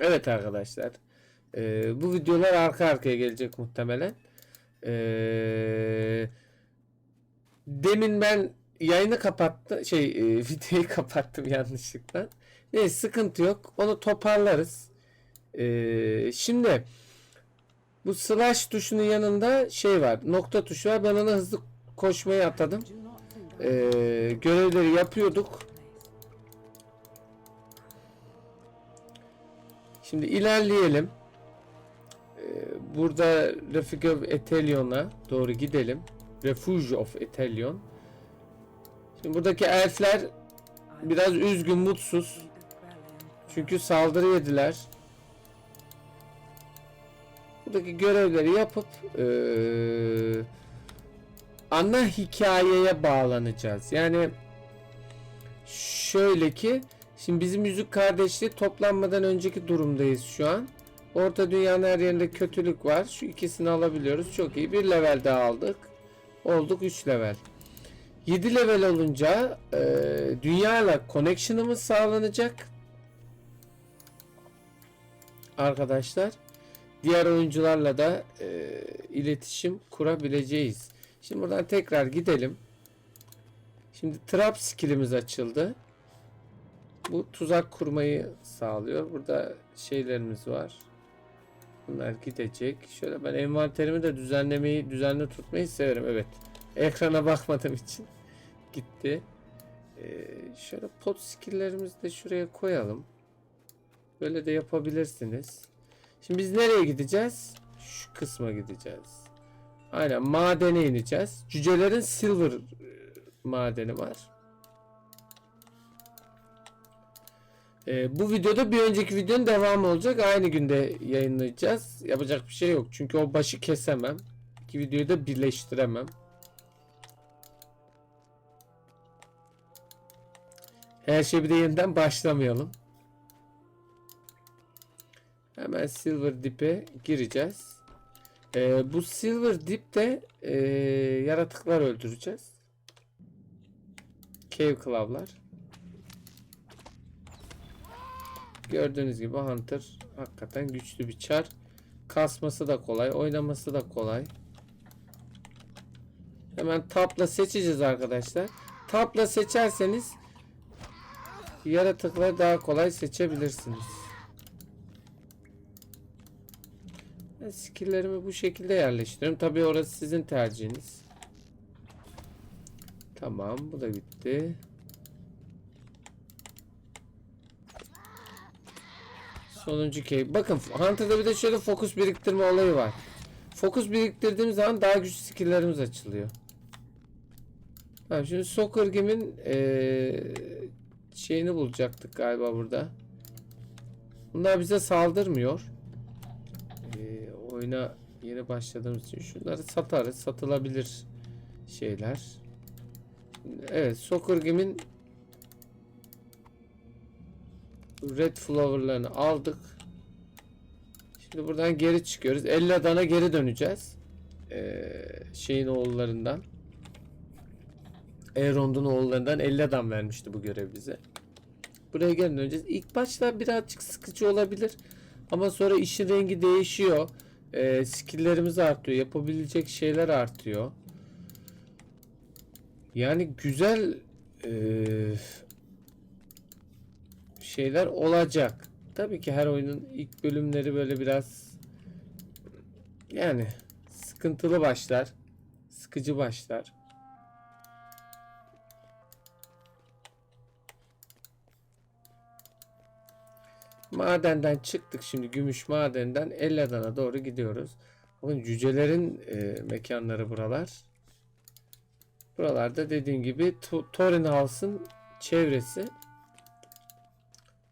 Evet arkadaşlar. Ee, bu videolar arka arkaya gelecek muhtemelen. Ee, demin ben yayını kapattım. Şey e, videoyu kapattım yanlışlıkla. Neyse sıkıntı yok. Onu toparlarız. Ee, şimdi bu slash tuşunun yanında şey var. Nokta tuşu var. Ben ona hızlı koşmayı atadım. Ee, görevleri yapıyorduk. Şimdi ilerleyelim. Ee, burada Refuge of Ethelion'a doğru gidelim. Refuge of Ethelion. Şimdi buradaki elfler biraz üzgün, mutsuz. Çünkü saldırı yediler. Buradaki görevleri yapıp eee, ana hikayeye bağlanacağız. Yani şöyle ki şimdi bizim yüzük kardeşliği toplanmadan önceki durumdayız şu an. Orta dünyanın her yerinde kötülük var. Şu ikisini alabiliyoruz. Çok iyi. Bir level daha aldık. Olduk 3 level. 7 level olunca e, dünyayla connection'ımız sağlanacak. Arkadaşlar. Diğer oyuncularla da e, iletişim kurabileceğiz. Şimdi buradan tekrar gidelim. Şimdi trap skillimiz açıldı. Bu tuzak kurmayı sağlıyor. Burada şeylerimiz var. Bunlar gidecek. Şöyle ben envanterimi de düzenlemeyi, düzenli tutmayı severim. Evet. Ekrana bakmadığım için gitti. Ee, şöyle pot skilllerimizi de şuraya koyalım. Böyle de yapabilirsiniz. Şimdi biz nereye gideceğiz? Şu kısma gideceğiz. Aynen madene ineceğiz. Cücelerin silver e, madeni var. Ee, bu videoda bir önceki videonun devamı olacak. Aynı günde yayınlayacağız. Yapacak bir şey yok. Çünkü o başı kesemem. İki videoyu da birleştiremem. Her şey bir de yeniden başlamayalım. Hemen Silver Dip'e gireceğiz. Ee, bu Silver Dip'te ee, yaratıklar öldüreceğiz. Cave Claw'lar. Gördüğünüz gibi Hunter hakikaten güçlü bir çar. Kasması da kolay, oynaması da kolay. Hemen tapla seçeceğiz arkadaşlar. Tapla seçerseniz yaratıkları daha kolay seçebilirsiniz. Ben skilllerimi bu şekilde yerleştiriyorum. Tabii orası sizin tercihiniz. Tamam bu da bitti. Sonuncu key. Bakın Hunter'da bir de şöyle fokus biriktirme olayı var. Fokus biriktirdiğimiz zaman daha güçlü skill'lerimiz açılıyor. Tamam şimdi Soccer Game'in eee, şeyini bulacaktık galiba burada. Bunlar bize saldırmıyor. Eee, oyuna yeni başladığımız için şunları satarız. Satılabilir şeyler. Evet Soccer Game'in Red Flower'larını aldık. Şimdi buradan geri çıkıyoruz. Elladan'a geri döneceğiz. Ee, şeyin oğullarından. Elrond'un oğullarından Elladan vermişti bu görev bize. Buraya geri döneceğiz. İlk başta birazcık sıkıcı olabilir. Ama sonra işin rengi değişiyor. Ee, skill'lerimiz artıyor. Yapabilecek şeyler artıyor. Yani güzel eee şeyler olacak. Tabii ki her oyunun ilk bölümleri böyle biraz yani sıkıntılı başlar. Sıkıcı başlar. Madenden çıktık şimdi gümüş madenden Elladan'a doğru gidiyoruz. Bakın cücelerin e, mekanları buralar. Buralarda dediğim gibi To- Thorin House'ın çevresi.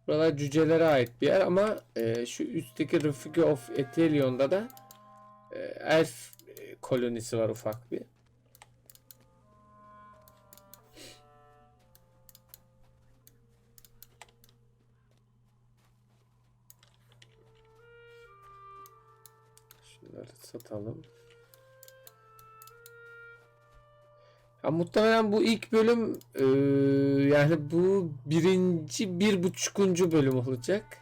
Buralar cücelere ait bir yer ama e, şu üstteki Refuge of Ethelion'da da e, elf e, kolonisi var ufak bir. Şunları satalım. Ya muhtemelen bu ilk bölüm e, yani bu birinci bir buçukuncu bölüm olacak.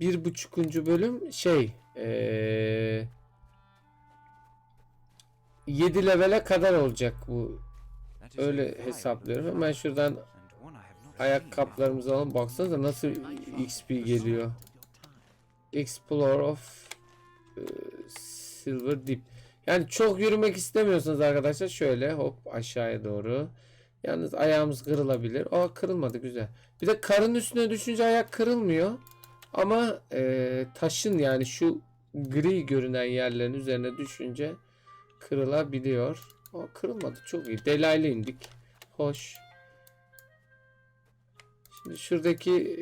bir buçukuncu bölüm şey eee 7 levele kadar olacak bu. Öyle hesaplıyorum. Hemen şuradan ayakkabılarımızı alalım. Baksanıza nasıl XP geliyor. Explore of e, Silver Deep. Yani çok yürümek istemiyorsanız arkadaşlar şöyle hop aşağıya doğru. Yalnız ayağımız kırılabilir. Aa kırılmadı güzel. Bir de karın üstüne düşünce ayak kırılmıyor. Ama e, taşın yani şu gri görünen yerlerin üzerine düşünce kırılabiliyor. Aa kırılmadı çok iyi. Delaylı indik. Hoş. Şimdi şuradaki e,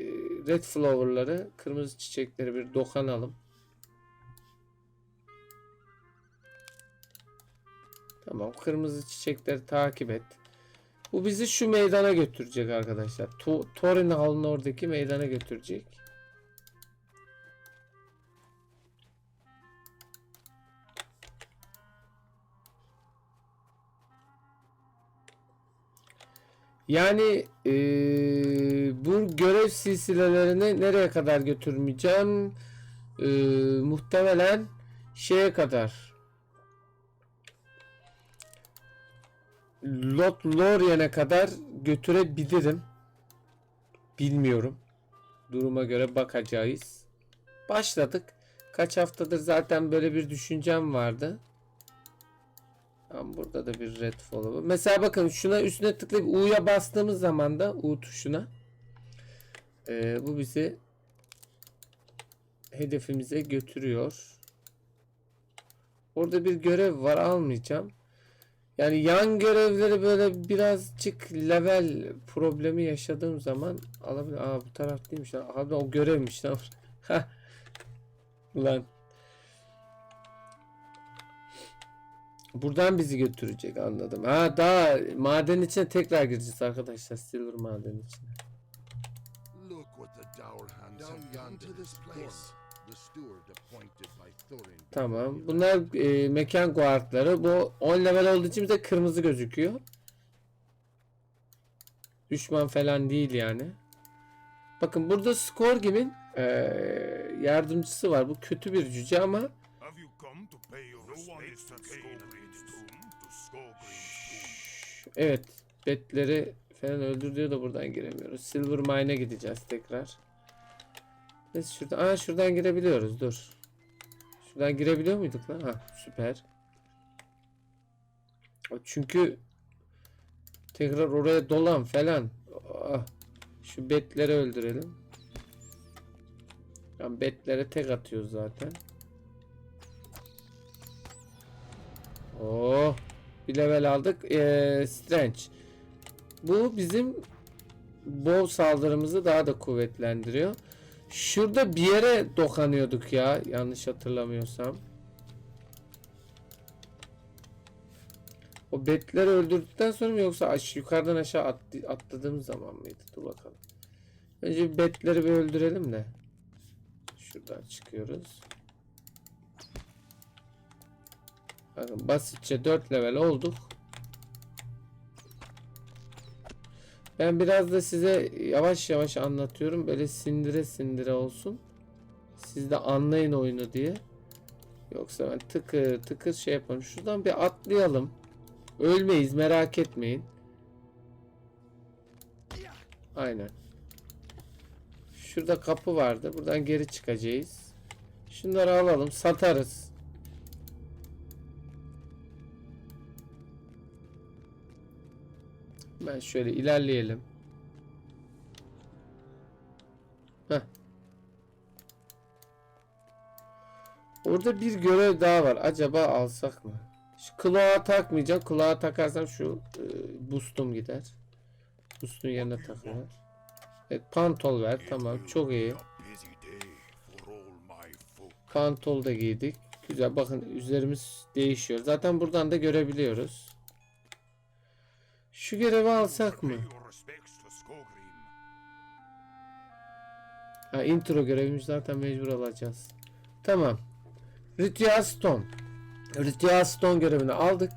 red flower'ları, kırmızı çiçekleri bir dokanalım. Tamam, kırmızı çiçekleri takip et. Bu bizi şu meydana götürecek arkadaşlar. To Torin Hall'ın oradaki meydana götürecek. Yani eee, bu görev silsilelerini nereye kadar götürmeyeceğim? Eee, muhtemelen şeye kadar. Lot kadar götürebilirim. Bilmiyorum. Duruma göre bakacağız. Başladık. Kaç haftadır zaten böyle bir düşüncem vardı. Tamam, burada da bir red follow. Mesela bakın şuna üstüne tıklayıp U'ya bastığımız zaman da U tuşuna eee, bu bizi hedefimize götürüyor. Orada bir görev var almayacağım. Yani yan görevleri böyle birazcık level problemi yaşadığım zaman alabilir. Aa bu taraf değilmiş lan. Abi o görevmiş lan. Ulan. Buradan bizi götürecek anladım. Ha daha maden içine tekrar gireceğiz arkadaşlar. Silver maden içine. Look what the Dourhands Down have done to this place. Tamam. Bunlar e, mekan guardları. Bu 10 level olduğu için bize kırmızı gözüküyor. Düşman falan değil yani. Bakın burada Skorgim'in e, yardımcısı var. Bu kötü bir cüce ama evet betleri falan öldür diyor da buradan giremiyoruz. Silver Mine'e gideceğiz tekrar. Neyse şuradan, aa, şuradan girebiliyoruz dur. Şuradan girebiliyor muyduk lan? Ha süper. Çünkü tekrar oraya dolan falan. Ah, şu betleri öldürelim. Yani betlere tek atıyoruz zaten. Oh, bir level aldık. Ee, Strange. Bu bizim bow saldırımızı daha da kuvvetlendiriyor. Şurada bir yere dokanıyorduk ya yanlış hatırlamıyorsam. O betleri öldürdükten sonra mı yoksa aş yukarıdan aşağı attı- atladığımız zaman mıydı? Dur bakalım. Önce betleri bir öldürelim de. Şuradan çıkıyoruz. Bakın basitçe 4 level olduk. Ben biraz da size yavaş yavaş anlatıyorum. Böyle sindire sindire olsun. Siz de anlayın oyunu diye. Yoksa ben tıkır tıkır şey yaparım. Şuradan bir atlayalım. Ölmeyiz merak etmeyin. Aynen. Şurada kapı vardı. Buradan geri çıkacağız. Şunları alalım. Satarız. Ben şöyle ilerleyelim. Heh. Orada bir görev daha var. Acaba alsak mı? Şu kulağa takmayacağım. Kulağa takarsam şu e, boostum gider. Boostun yerine takılır. Evet pantol ver. Tamam çok iyi. Pantol da giydik. Güzel bakın üzerimiz değişiyor. Zaten buradan da görebiliyoruz. Şu görevi alsak mı? Ha intro görevimiz zaten mecbur alacağız. Tamam. Ritual Stone. Ritual Stone görevini aldık.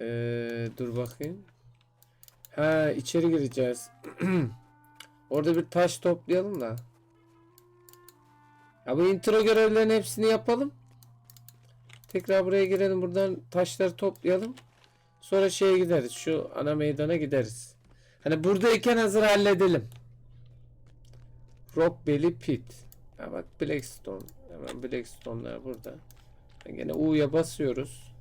Ee, dur bakayım. Ha içeri gireceğiz. Orada bir taş toplayalım da. Ya bu intro görevlerin hepsini yapalım. Tekrar buraya girelim. Buradan taşları toplayalım. Sonra şeye gideriz. Şu ana meydana gideriz. Hani buradayken hazır halledelim. Rock Belly Pit. Ha bak Blackstone. Hemen Blackstone'lar burada. Gene U'ya basıyoruz.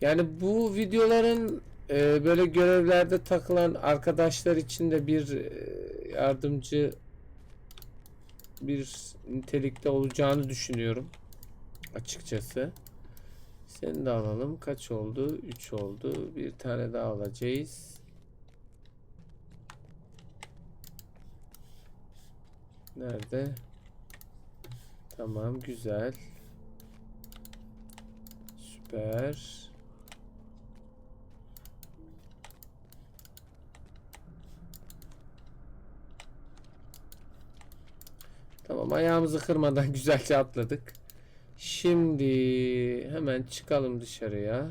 Yani bu videoların e, böyle görevlerde takılan arkadaşlar için de bir e, yardımcı bir nitelikte olacağını düşünüyorum. Açıkçası. Seni de alalım. Kaç oldu? 3 oldu. Bir tane daha alacağız. Nerede? Tamam, güzel. Süper. Tamam, ayağımızı kırmadan güzelce atladık. Şimdi hemen çıkalım dışarıya.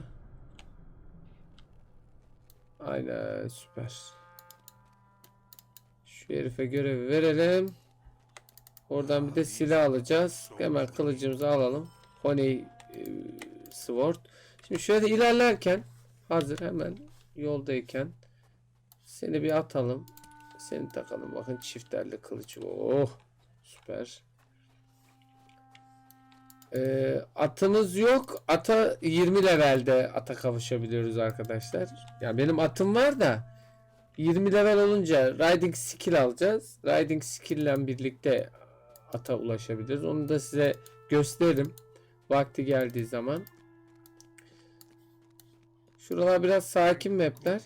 Aynen süper. Şu herife görevi verelim. Oradan bir de silah alacağız. Hemen kılıcımızı alalım. Honey e, Sword. Şimdi şöyle ilerlerken hazır hemen yoldayken seni bir atalım. Seni takalım. Bakın çiftlerle kılıç. Oh süper. Ee, atımız yok. Ata 20 levelde ata kavuşabiliyoruz arkadaşlar. Yani benim atım var da 20 level olunca riding skill alacağız. Riding skill ile birlikte ata ulaşabiliriz. Onu da size gösteririm. Vakti geldiği zaman. Şuralar biraz sakin mapler.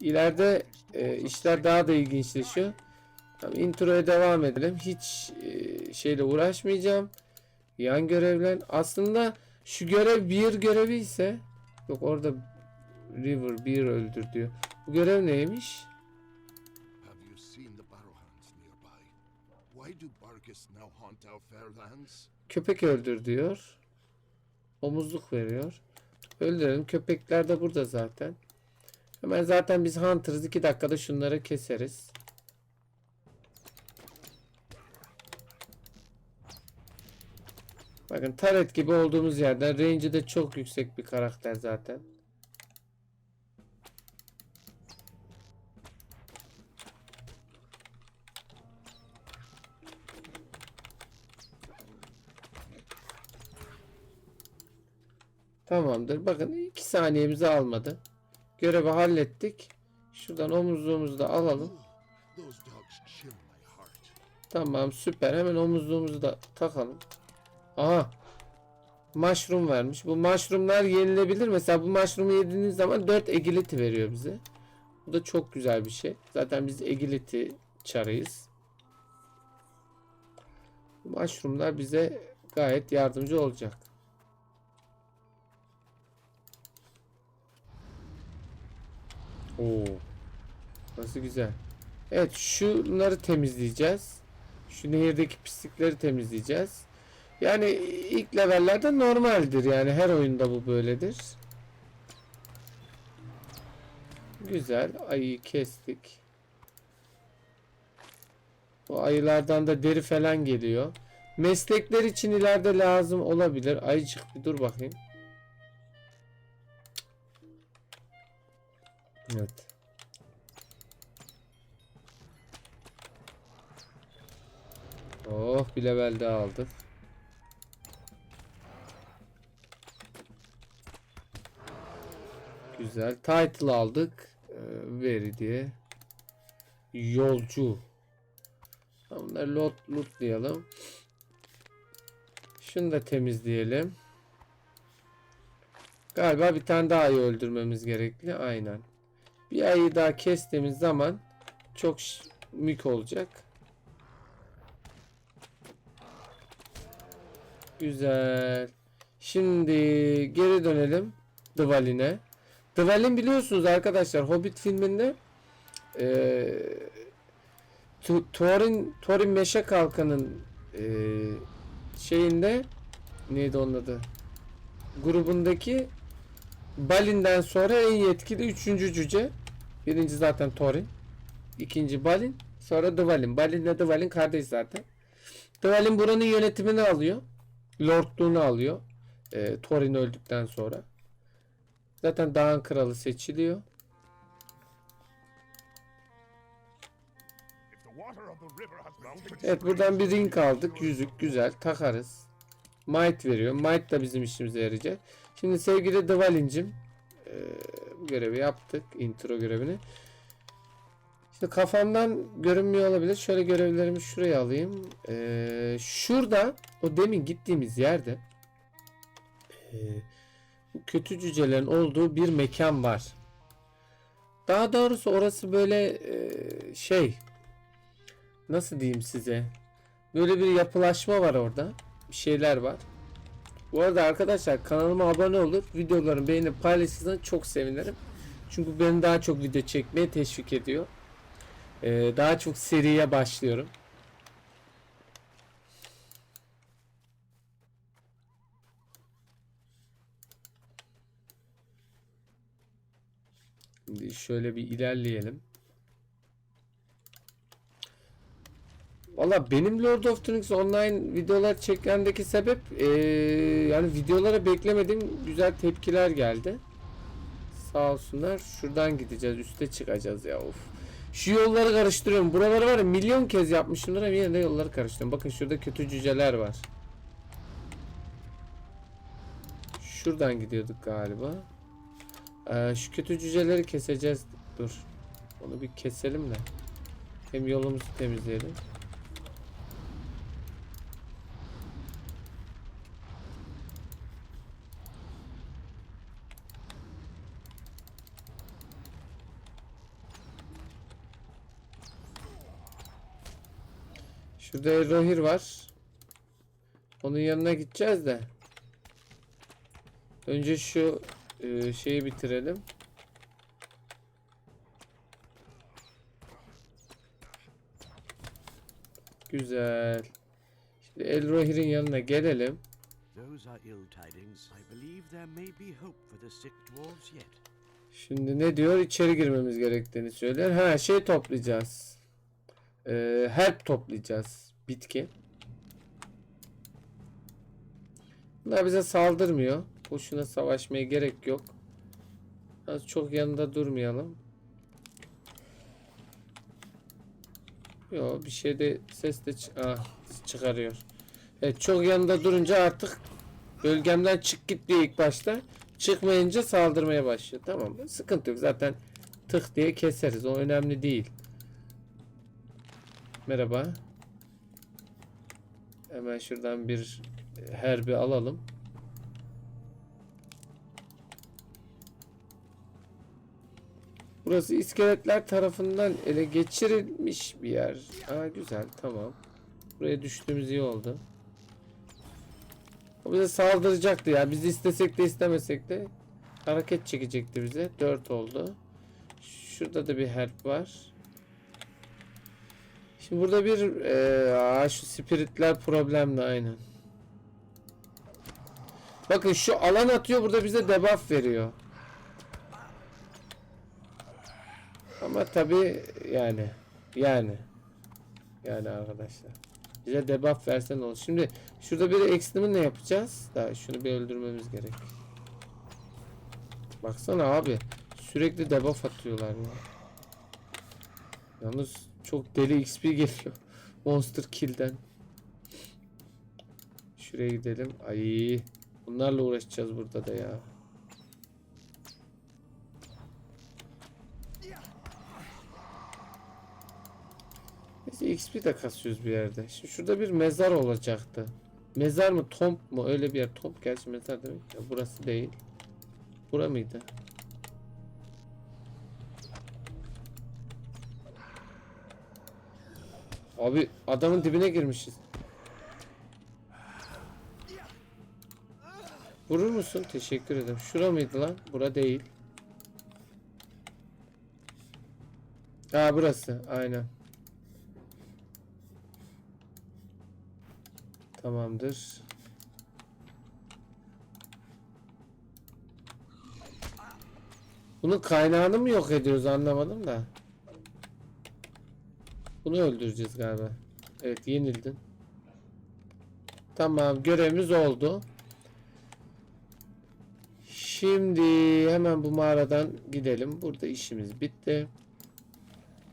İleride e, işler daha da ilginçleşiyor. Tamam, introya devam edelim. Hiç e, şeyle uğraşmayacağım. Yan görevler. Aslında şu görev bir görevi ise yok orada River bir öldür diyor. Bu görev neymiş? Köpek öldür diyor. Omuzluk veriyor. Öldürelim. Köpekler de burada zaten. Hemen zaten biz Hunter'ız. 2 dakikada şunları keseriz. Bakın Taret gibi olduğumuz yerden range'i de çok yüksek bir karakter zaten. Tamamdır. Bakın 2 saniyemizi almadı. Görevi hallettik. Şuradan omuzluğumuzu da alalım. Tamam süper. Hemen omuzluğumuzu da takalım. Aha. Mushroom vermiş. Bu mushroomlar yenilebilir. Mesela bu mushroom'u yediğiniz zaman 4 agility veriyor bize. Bu da çok güzel bir şey. Zaten biz agility çarıyız. Bu mushroomlar bize gayet yardımcı olacak. Oo. Nasıl güzel. Evet şunları temizleyeceğiz. Şu nehirdeki pislikleri temizleyeceğiz. Yani ilk levellerde normaldir yani her oyunda bu böyledir. Güzel ayıyı kestik. Bu ayılardan da deri falan geliyor. Meslekler için ileride lazım olabilir. Ayıcık bir dur bakayım. Evet. Oh bir level daha aldık. Güzel. Title aldık. Ee, veri diye. Yolcu. Bunları loot, lootlayalım. Şunu da temizleyelim. Galiba bir tane daha ayı öldürmemiz gerekli. Aynen. Bir ayı daha kestiğimiz zaman çok mük olacak. Güzel. Şimdi geri dönelim Dvalin'e. Dvalin biliyorsunuz arkadaşlar Hobbit filminde Tu- Thorin Thorin Meşe Kalkan'ın eee, şeyinde neydi onun adı? Grubundaki Balin'den sonra en yetkili üçüncü cüce. Birinci zaten Thorin. İkinci Balin. Sonra Dvalin. Balin ile Dvalin kardeş zaten. Dvalin buranın yönetimini alıyor. Lordluğunu alıyor. E, Thorin öldükten sonra. Zaten dağın kralı seçiliyor. Evet buradan bir ring aldık. Yüzük güzel takarız. Might veriyor. Might da bizim işimize yarayacak. Şimdi sevgili Dvalin'cim bu görevi yaptık. Intro görevini. İşte kafamdan görünmüyor olabilir. Şöyle görevlerimi şuraya alayım. Şurada o demin gittiğimiz yerde bu kötü cücelerin olduğu bir mekan var. Daha doğrusu orası böyle eee, şey nasıl diyeyim size? Böyle bir yapılaşma var orada. Bir şeyler var. Bu arada arkadaşlar kanalıma abone olur. Videolarımı beğenip paylaşırsanız çok sevinirim. Çünkü beni daha çok video çekmeye teşvik ediyor. Ee, daha çok seriye başlıyorum. Şimdi şöyle bir ilerleyelim. Valla benim Lord of the Rings online videolar çekmemdeki sebep eee, yani videolara beklemediğim güzel tepkiler geldi. Sağ olsunlar. Şuradan gideceğiz. Üste çıkacağız ya of. Şu yolları karıştırıyorum. Buraları var ya milyon kez yapmışımdır ama yine de yolları karıştırıyorum. Bakın şurada kötü cüceler var. Şuradan gidiyorduk galiba. Ee, şu kötü cüceleri keseceğiz. Dur. Onu bir keselim de. Hem yolumuzu temizleyelim. Şurada Erohir var. Onun yanına gideceğiz de. Önce şu e, şeyi bitirelim. Güzel. Şimdi Elrohir'in yanına gelelim. Şimdi ne diyor? İçeri girmemiz gerektiğini söyler. Ha şey toplayacağız. Ee, herb toplayacağız. Bitki. Bunlar bize saldırmıyor. Boşuna savaşmaya gerek yok. Az çok yanında durmayalım. Yo bir şey de ses de ah, çıkarıyor. Evet çok yanında durunca artık bölgemden çık git diye ilk başta. Çıkmayınca saldırmaya başlıyor. Tamam? Sıkıntı yok. Zaten tık diye keseriz. O önemli değil. Merhaba. Hemen şuradan bir herbi alalım. Burası iskeletler tarafından ele geçirilmiş bir yer. Aa güzel tamam. Buraya düştüğümüz iyi oldu. O bize saldıracaktı ya. Biz istesek de istemesek de hareket çekecekti bize. 4 oldu. Şurada da bir herb var. Şimdi burada bir eee, aa, şu spiritler problemli aynen. Bakın şu alan atıyor burada bize debuff veriyor. Ama tabi yani yani yani arkadaşlar bize debuff versen olur. Şimdi şurada bir ekstremi ne yapacağız? Daha şunu bir öldürmemiz gerek. Baksana abi sürekli debuff atıyorlar ya. Yalnız çok deli XP geliyor. Monster Kill'den. Şuraya gidelim. Ay bunlarla uğraşacağız burada da ya. Biz XP de kasıyoruz bir yerde. Şimdi şurada bir mezar olacaktı. Mezar mı tomb mu öyle bir yer. Tomb gerçi mezar demek ya burası değil. Bura mıydı? Abi adamın dibine girmişiz. Vurur musun? Teşekkür ederim. Şura mıydı lan? Bura değil. Ha burası. Aynen. Tamamdır. Bunun kaynağını mı yok ediyoruz anlamadım da. Bunu öldüreceğiz galiba. Evet yenildin. Tamam görevimiz oldu. Şimdi hemen bu mağaradan gidelim. Burada işimiz bitti.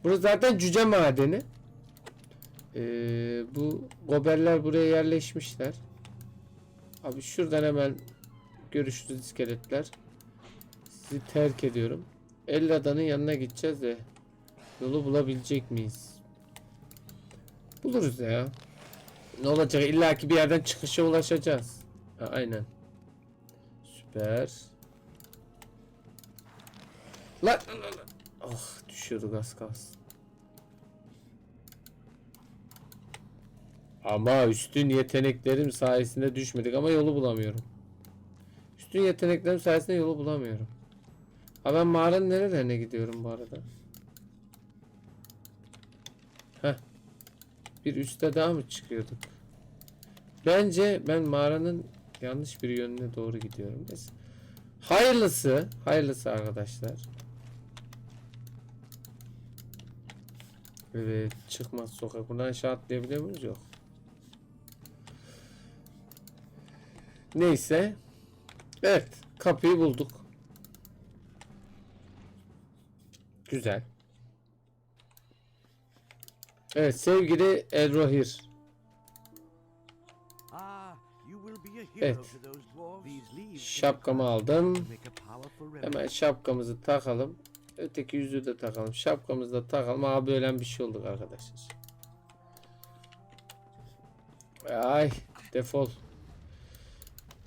Burası zaten cüce madeni. Ee, bu goberler buraya yerleşmişler. Abi şuradan hemen görüşürüz iskeletler. Sizi terk ediyorum. Ellada'nın yanına gideceğiz de yolu bulabilecek miyiz? Buluruz ya. Ne olacak? İlla ki bir yerden çıkışa ulaşacağız. Ha, aynen. Süper. Lan lan lan. Ah düşüyorduk az kalsın. Ama üstün yeteneklerim sayesinde düşmedik ama yolu bulamıyorum. Üstün yeteneklerim sayesinde yolu bulamıyorum. Ha ben mağaranın nerelerine gidiyorum bu arada? Heh. Bir üste daha mı çıkıyorduk? Bence ben mağaranın yanlış bir yönüne doğru gidiyorum. Neyse. Hayırlısı, hayırlısı arkadaşlar. Evet, çıkmaz sokak. Buradan aşağı atlayabiliyor muyuz? Yok. Neyse. Evet, kapıyı bulduk. Güzel. Evet, sevgili Elrohir. Ah, you will be a hero Evet. Şapkamı aldım. Hemen şapkamızı takalım. Öteki yüzüğü de takalım. Şapkamızı da takalım. Abi ölen bir şey olduk arkadaşlar. Ay defol.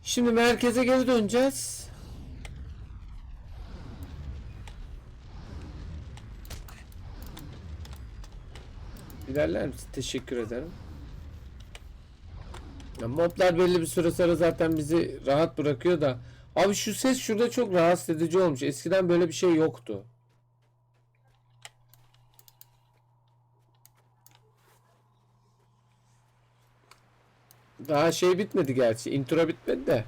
Şimdi merkeze geri döneceğiz. İlerler misin? Teşekkür ederim. Ya moblar belli bir süre sonra zaten bizi rahat bırakıyor da. Abi şu ses şurada çok rahatsız edici olmuş. Eskiden böyle bir şey yoktu. Daha şey bitmedi gerçi. Intro bitmedi de.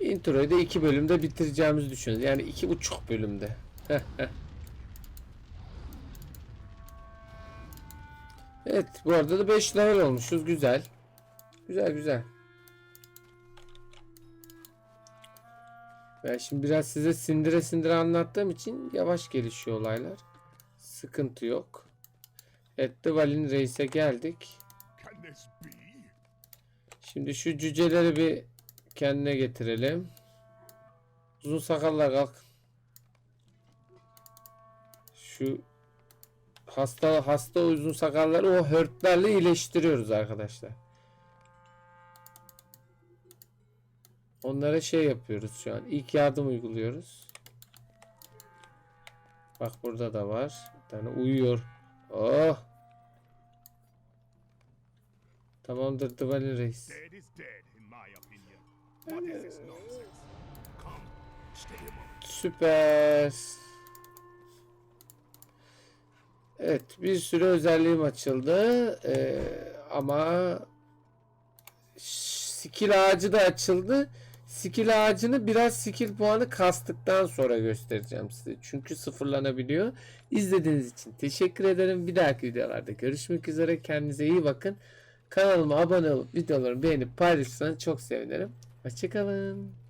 Introyu da iki bölümde bitireceğimizi düşünüyoruz. Yani iki buçuk bölümde. Evet bu arada da 5 level olmuşuz. Güzel. Güzel güzel. Ben şimdi biraz size sindire sindire anlattığım için yavaş gelişiyor olaylar. Sıkıntı yok. Evet Dvalin Reis'e geldik. Şimdi şu cüceleri bir kendine getirelim. Uzun sakallar kalk. Şu hasta hasta uzun sakalları o hörtlerle iyileştiriyoruz arkadaşlar. Onlara şey yapıyoruz şu an. İlk yardım uyguluyoruz. Bak burada da var. Bir tane uyuyor. Oh. Tamamdır Dvalin Reis. Süper. Evet bir sürü özelliğim açıldı. Ee, ama skill ağacı da açıldı. Skill ağacını biraz skill puanı kastıktan sonra göstereceğim size. Çünkü sıfırlanabiliyor. İzlediğiniz için teşekkür ederim. Bir dahaki videolarda görüşmek üzere. Kendinize iyi bakın. Kanalıma abone olup videolarımı beğenip paylaşırsanız çok sevinirim. Hoşçakalın.